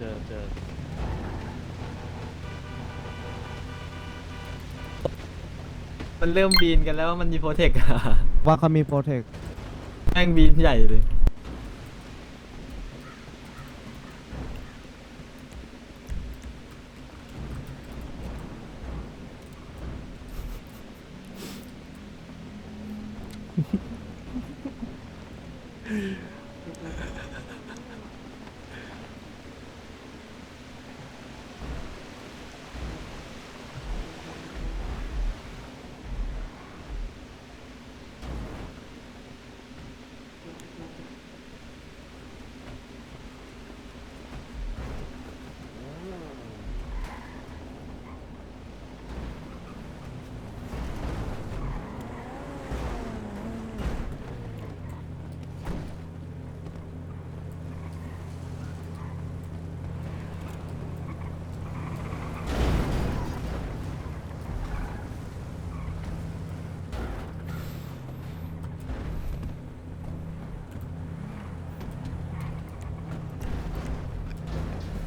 เจอเจอมันเริ่มบีนกันแล้วว่ามันมีโปรเทคอะว่าเขามีโปรเทคแม่งบีนใหญ่เลย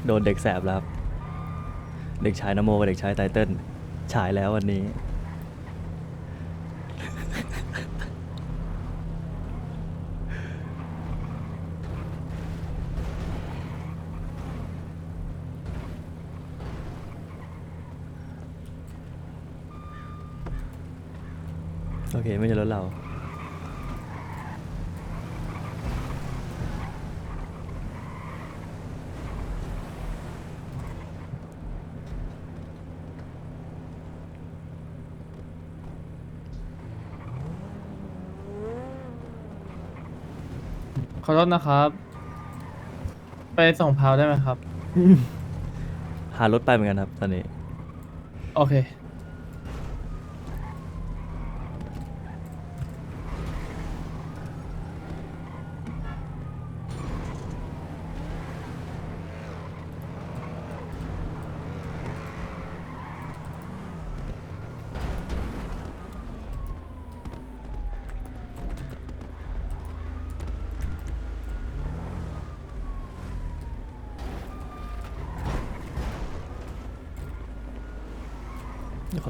โดนเด็กแสบแล้วครับ เด็กชายนโมกับเด็กชายไตเติ้ลฉายแล้ววันนี้ โอเค ไม่ใช่รถเรา ขอโทษนะครับ ไปส่งพาวได้ไหมครับ หารถไปเหมือนกันครับ ตอนนี้ โอเค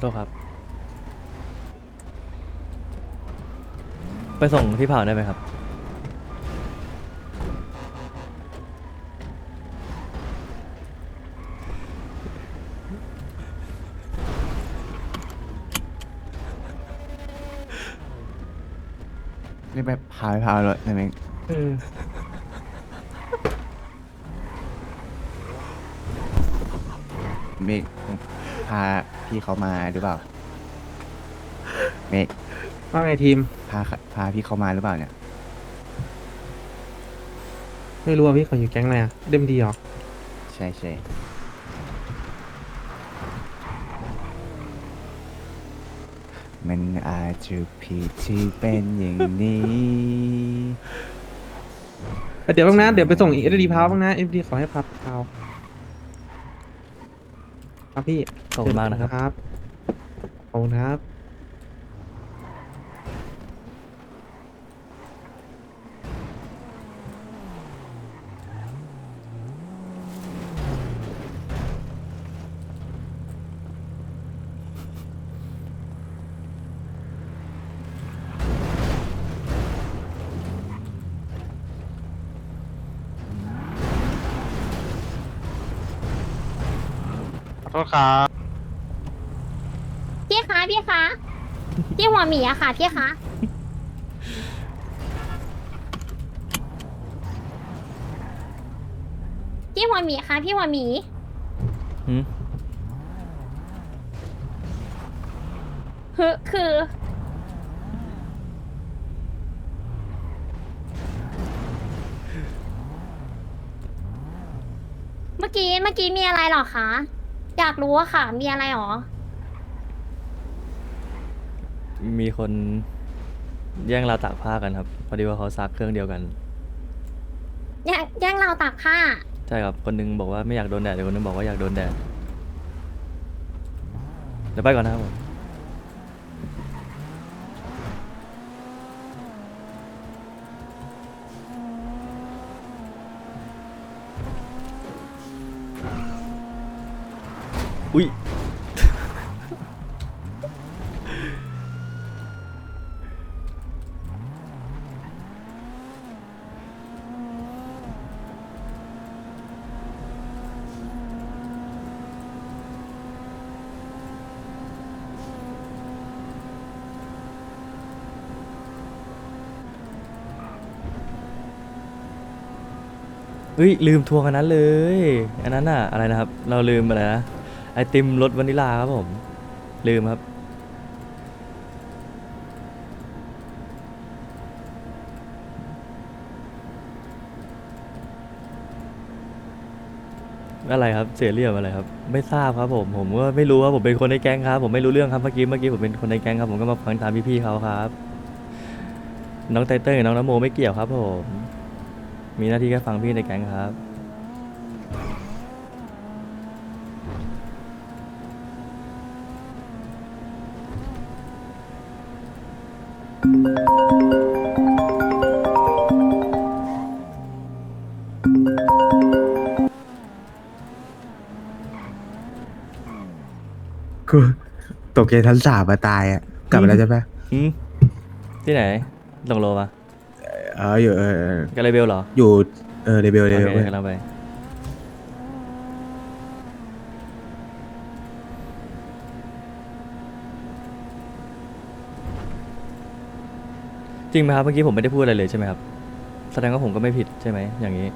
โทษครับ ไปส่งที่เผาได้ไหมครับ นี่ไปพาไปพาเลยนะเมงเมกพา พี่เขามาหรือเปล่า เมกว่าไงทีม พาพาพี่เขามาหรือเปล่าเนี่ย ไม่รู้ว่าพี่เขาอยู่แก๊งอะไรอะเดมดีหรอ ใช่ใช่มันอาจจะผิดที่เป็นอย่างนี้ เดี๋ยวบ้างนะ เดี๋ยวไปส่งเอดีพาวบ้างนะเอดีขอให้พับพาว ครับพี่ขอบคุณมากนะครับครับขอบคุณครับ โทษครับพี่คะพี่คะพี่หัวหมีอะค่ะพี่คะพี่หัวหมีคะพี่หัวหมีหืมคือคือ เมื่อกี้เมื่อกี้มีอะไรเหรอคะ อยากรู้อะค่ะ มีอะไรหรอ มีคนแย่งเราวตากผ้ากันครับ พอดีว่าเขาซักเครื่องเดียวกัน แย่งแย่งเราตากผ้า ใช่ครับ คนหนึงบอกว่าไม่อยากโดนแดดอีกคนหนึงบอกว่าอยากโดนแดด เดี๋ยวไปก่อนนะครับผม อุ้ยเฮ้ยลืมทวงอันนั้นเลย อันนั้นอะอะไรนะครับ เราลืมอะไรนะ ไอติมรสวานิลาครับผม ลืมครับ อะไรครับเสียเรียมอะไรครับ ไม่ทราบครับผม ผมก็ไม่รู้ครับผมเป็นคนในแก๊งครับ ผมไม่รู้เรื่องครับเมื่อกี้เมื่อกี้ผมเป็นคนในแก๊งครับ ผมก็มาฟังตามพี่ๆเขาครับ น้องไตเติ้ลกับน้องนโมไม่เกี่ยวครับผม มีหน้าที่แค่ฟังพี่ในแก๊งครับ กูตกใจทั้งสามมาตายอะ กลับมาแล้วใช่ปะอืมที่ไหนลงโลมาเอออยู่เออเออกันเลยเบลเหรออยู่เออเดบิวโอเดเคบิวกำลังไป จริงไหมครับเมื่อกี้ผมไม่ได้พูดอะไรเลยใช่ไหมครับ แสดงว่าผมก็ไม่ผิดใช่ไหมอย่างนี้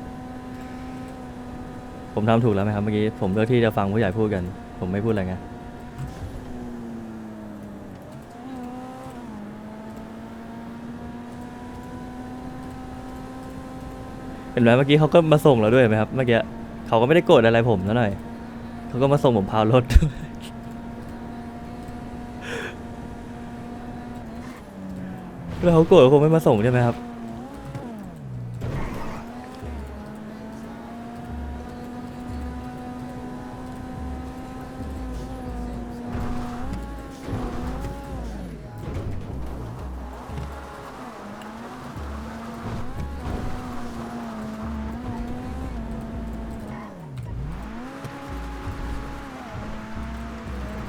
ผมทำถูกแล้วไหมครับเมื่อกี้ผมเลือกที่จะฟังผู้ใหญ่พูดกัน ผมไม่พูดอะไรไง เห็นไหมเมื่อกี้เขาก็มาส่งเราด้วยเห็นไหมครับเมื่อกี้เขาก็ไม่ได้โกรธอะไรผมนะหน่อยเขาก็มาส่งผมพาวรถแล้วเขาโกรธคงไม่มาส่งใช่ไหมครับ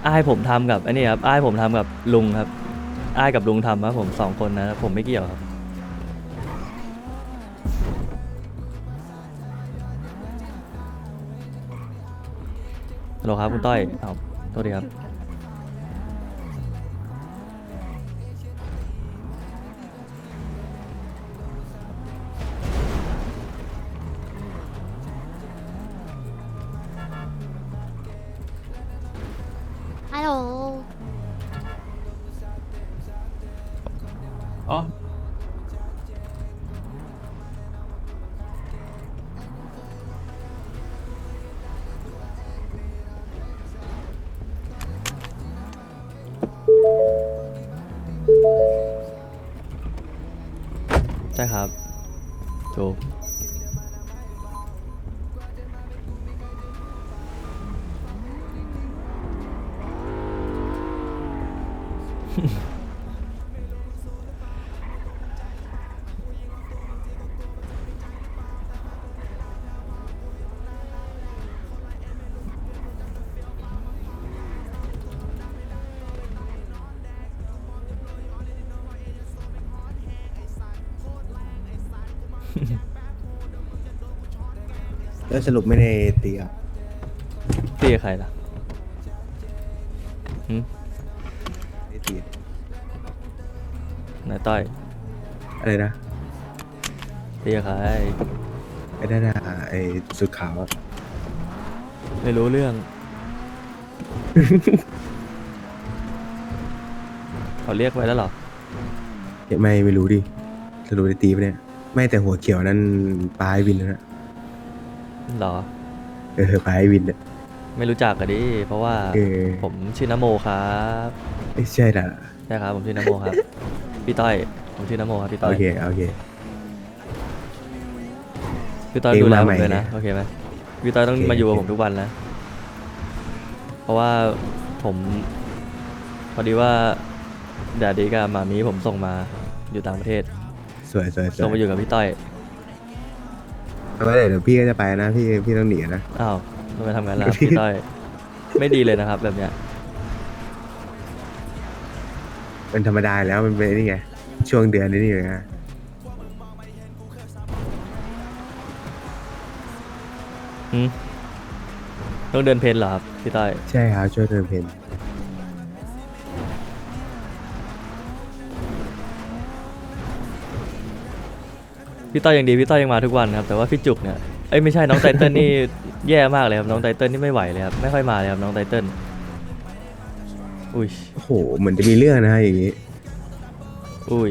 อ้ายผมทำกับไอันนี้ครับอ้ายผมทำกับลุงครับอ้ายกับลุงทำครับผมสองคนนะผมไม่เกี่ยวครับ ฮัลโหลครับคุณต้อยอ้าวโทษดีครับ ถู แล้วสรุปไม่ได้ตีอะตีกับใครล่ะหืมไม่ได้ตีนายต้อยอะไรนะตีกับใครไอ้นั่นน่ะไอ้สุดขาวอะไม่รู้เรื่อง เขาเรียกไว้แล้วเหรอ ไม่ไม่รู้ดิสรุปได้ตีปะเนี่ย ไม่แต่หัวเขียวนั้นปลายวินแล้วนะเหรอ เออปลายวินเนี่ยไม่รู้จักกันดิ เพราะว่าเออ ผมชื่อนโมครับไม่ใช่ละใช่ครับ ผมชื่อนโมครับ พี่ต้อย ผมชื่อนโมครับพี่ต้โออย เคโอเค พี่ต้อยเองดูแลมาผใหม่มเลยนะเนี่ยโอเคไหมพี่ต้อยต้องโอเค มาอยู่กับโอเคผมทุกวันนะ เพราะว่าผม พอดีว่าแดดดีกับหมามีผมส่งมาอยู่ต่างประเทศ สวยสวยสส่งวยมาอยู่กับพี่ต้อย เอาไว้เดี๋ยวพี่ก็จะไปนะพี่พี่ต้องหนีนะ อ้าวทำไมทำงานล่ะพี่ต้อย ไม่ดีเลยนะครับ แบบเนี้ย เป็นธรรมดาแล้วมันเป็นนี่ไง ช่วงเดือนนี้นี่ไงหืมต้องเดินเพนเหรอครับพี่ต้อย ใช่ครับช่วยเติมเพน พี่ต้อยยังดีพี่ต้อยยังมาทุกวันครับแต่ว่าพี่จุกเนี่ยเอ้ยไม่ใช่น้องไตเติ้ลนี่ แย่มากเลยครับน้องไตเติ้ลนี่ไม่ไหวเลยครับไม่ค่อยมาเลยครับน้องไตเติ้ลอุ้ยโอ้โหเหมือนจะมีเรื่องนะฮะอย่างนี้อุ้ย